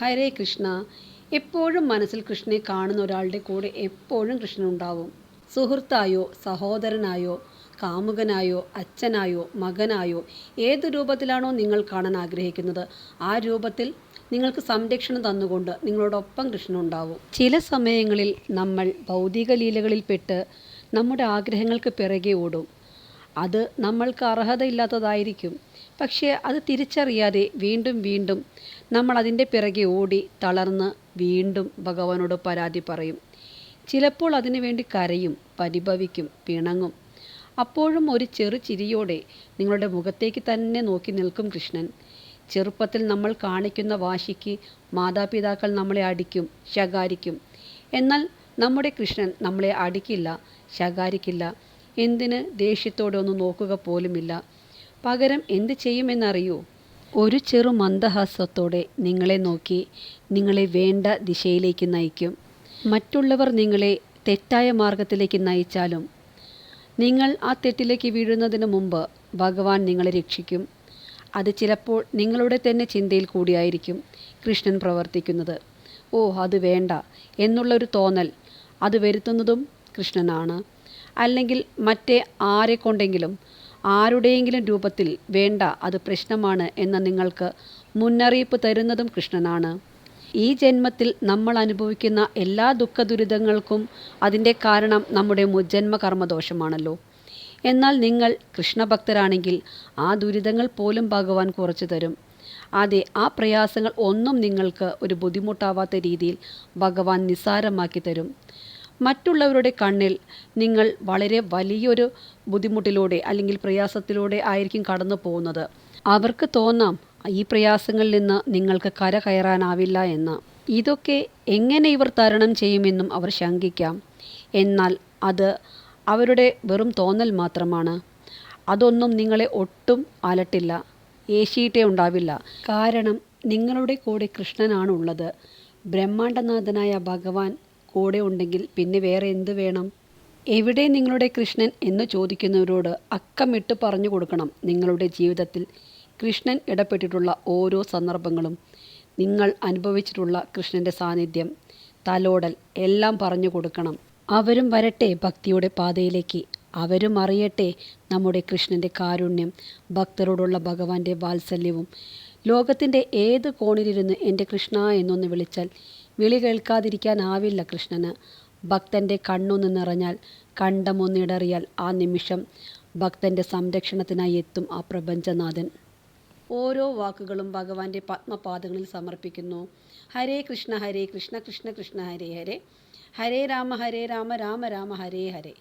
ഹരേ കൃഷ്ണ. എപ്പോഴും മനസ്സിൽ കൃഷ്ണനെ കാണുന്ന ഒരാളുടെ കൂടെ എപ്പോഴും കൃഷ്ണൻ ഉണ്ടാവും. സുഹൃത്തായോ സഹോദരനായോ കാമുകനായോ അച്ഛനായോ മകനായോ ഏത് രൂപത്തിലാണോ നിങ്ങൾ കാണാൻ ആഗ്രഹിക്കുന്നത് ആ രൂപത്തിൽ നിങ്ങൾക്ക് സംരക്ഷണം തന്നുകൊണ്ട് നിങ്ങളോടൊപ്പം കൃഷ്ണൻ ഉണ്ടാവും. ചില സമയങ്ങളിൽ നമ്മൾ ഭൗതിക ലീലകളിൽപ്പെട്ട് നമ്മുടെ ആഗ്രഹങ്ങൾക്ക് പിറകെ ഓടും. അത് നമ്മൾക്ക് അർഹതയില്ലാത്തതായിരിക്കും. പക്ഷേ അത് തിരിച്ചറിയാതെ വീണ്ടും വീണ്ടും നമ്മൾ അതിന്റെ പിറകെ ഓടി തളർന്ന് വീണ്ടും ഭഗവാനോട് പരാതി പറയും. ചിലപ്പോൾ അതിനുവേണ്ടി കരയും പരിഭവിക്കും പിണങ്ങും. അപ്പോഴും ഒരു ചെറു ചിരിയോടെ നിങ്ങളുടെ മുഖത്തേക്ക് തന്നെ നോക്കി നിൽക്കും കൃഷ്ണൻ. ചെറുപ്പത്തിൽ നമ്മൾ കാണിക്കുന്ന വാശിക്ക് മാതാപിതാക്കൾ നമ്മളെ അടിക്കും ശകാരിക്കും. എന്നാൽ നമ്മുടെ കൃഷ്ണൻ നമ്മളെ അടിക്കില്ല ശകാരിക്കില്ല. എന്തിന് ദേഷ്യത്തോടെ ഒന്ന് നോക്കുക പോലുമില്ല. പകരം എന്ത് ചെയ്യുമെന്നറിയൂ. ഒരു ചെറു മന്ദഹാസത്തോടെ നിങ്ങളെ നോക്കി നിങ്ങളെ വേണ്ട ദിശയിലേക്ക് നയിക്കും. മറ്റുള്ളവർ നിങ്ങളെ തെറ്റായ മാർഗത്തിലേക്ക് നയിച്ചാലും നിങ്ങൾ ആ തെറ്റിലേക്ക് വീഴുന്നതിന് മുമ്പ് ഭഗവാൻ നിങ്ങളെ രക്ഷിക്കും. അത് ചിലപ്പോൾ നിങ്ങളുടെ തന്നെ ചിന്തയിൽ കൂടിയായിരിക്കും കൃഷ്ണൻ പ്രവർത്തിക്കുന്നത്. ഓ അത് വേണ്ട എന്നുള്ളൊരു തോന്നൽ അത് വരുത്തുന്നതും കൃഷ്ണനാണ്. അല്ലെങ്കിൽ മറ്റേ ആരെ കൊണ്ടെങ്കിലും ആരുടെയെങ്കിലും രൂപത്തിൽ വേണ്ട അത് പ്രശ്നമാണ് എന്ന് നിങ്ങൾക്ക് മുന്നറിയിപ്പ് തരുന്നതും കൃഷ്ണനാണ്. ഈ ജന്മത്തിൽ നമ്മൾ അനുഭവിക്കുന്ന എല്ലാ ദുഃഖ ദുരിതങ്ങൾക്കും അതിന്റെ കാരണം നമ്മുടെ മുജ്ജന്മ കർമ്മദോഷമാണല്ലോ എന്നാൽ നിങ്ങൾ കൃഷ്ണഭക്തരാണെങ്കിൽ ആ ദുരിതങ്ങൾ പോലും ഭഗവാൻ കുറച്ചു തരും. അതെ ആ പ്രയാസങ്ങൾ ഒന്നും നിങ്ങൾക്ക് ഒരു ബുദ്ധിമുട്ടാവാത്ത രീതിയിൽ ഭഗവാൻ നിസ്സാരമാക്കി തരും. മറ്റുള്ളവരുടെ കണ്ണിൽ നിങ്ങൾ വളരെ വലിയൊരു ബുദ്ധിമുട്ടിലൂടെ അല്ലെങ്കിൽ പ്രയാസത്തിലൂടെ ആയിരിക്കും കടന്നു പോകുന്നത്. അവർക്ക് തോന്നാം ഈ പ്രയാസങ്ങളിൽ നിന്ന് നിങ്ങൾക്ക് കര കയറാനാവില്ല എന്ന്. ഇതൊക്കെ എങ്ങനെ ഇവർ തരണം ചെയ്യുമെന്നും അവർ ശങ്കിക്കാം. എന്നാൽ അത് അവരുടെ വെറും തോന്നൽ മാത്രമാണ്. അതൊന്നും നിങ്ങളെ ഒട്ടും അലട്ടില്ല ഏശിയിട്ടേ ഉണ്ടാവില്ല. കാരണം നിങ്ങളുടെ കൂടെ കൃഷ്ണനാണുള്ളത്. ബ്രഹ്മാണ്ടനാഥനായ ഭഗവാൻ കൂടെ ഉണ്ടെങ്കിൽ പിന്നെ വേറെ എന്ത് വേണം? എവിടെ നിങ്ങളുടെ കൃഷ്ണൻ എന്ന് ചോദിക്കുന്നവരോട് അക്കമിട്ട് പറഞ്ഞു കൊടുക്കണം നിങ്ങളുടെ ജീവിതത്തിൽ. കൃഷ്ണൻ ഇടപെട്ടിട്ടുള്ള ഓരോ സന്ദർഭങ്ങളും നിങ്ങൾ അനുഭവിച്ചിട്ടുള്ള കൃഷ്ണന്റെ സാന്നിധ്യം തലോടൽ എല്ലാം പറഞ്ഞു കൊടുക്കണം. അവരും വരട്ടെ ഭക്തിയുടെ പാതയിലേക്ക്. അവരും അറിയട്ടെ നമ്മുടെ കൃഷ്ണന്റെ കാരുണ്യം ഭക്തരോടുള്ള ഭഗവാന്റെ വാത്സല്യവും ലോകത്തിന്റെ ഏത് കോണിലിരുന്ന് എന്റെ കൃഷ്ണ എന്നൊന്ന് വിളിച്ചാൽ വിളി കേൾക്കാതിരിക്കാനാവില്ല കൃഷ്ണന്. ഭക്തന്റെ കണ്ണൊന്ന് നിറഞ്ഞാൽ കണ്ടമൊന്നിടറിയാൽ ആ നിമിഷം ഭക്തന്റെ സംരക്ഷണത്തിനായി എത്തും ആ പ്രപഞ്ചനാഥൻ. ഓരോ വാക്കുകളും ഭഗവാന്റെ പത്മപാദങ്ങളിൽ സമർപ്പിക്കുന്നു. ഹരേ കൃഷ്ണ ഹരേ കൃഷ്ണ കൃഷ്ണ കൃഷ്ണ ഹരേ ഹരേ. ഹരേ രാമ ഹരേ രാമ രാമ രാമ ഹരേ ഹരേ.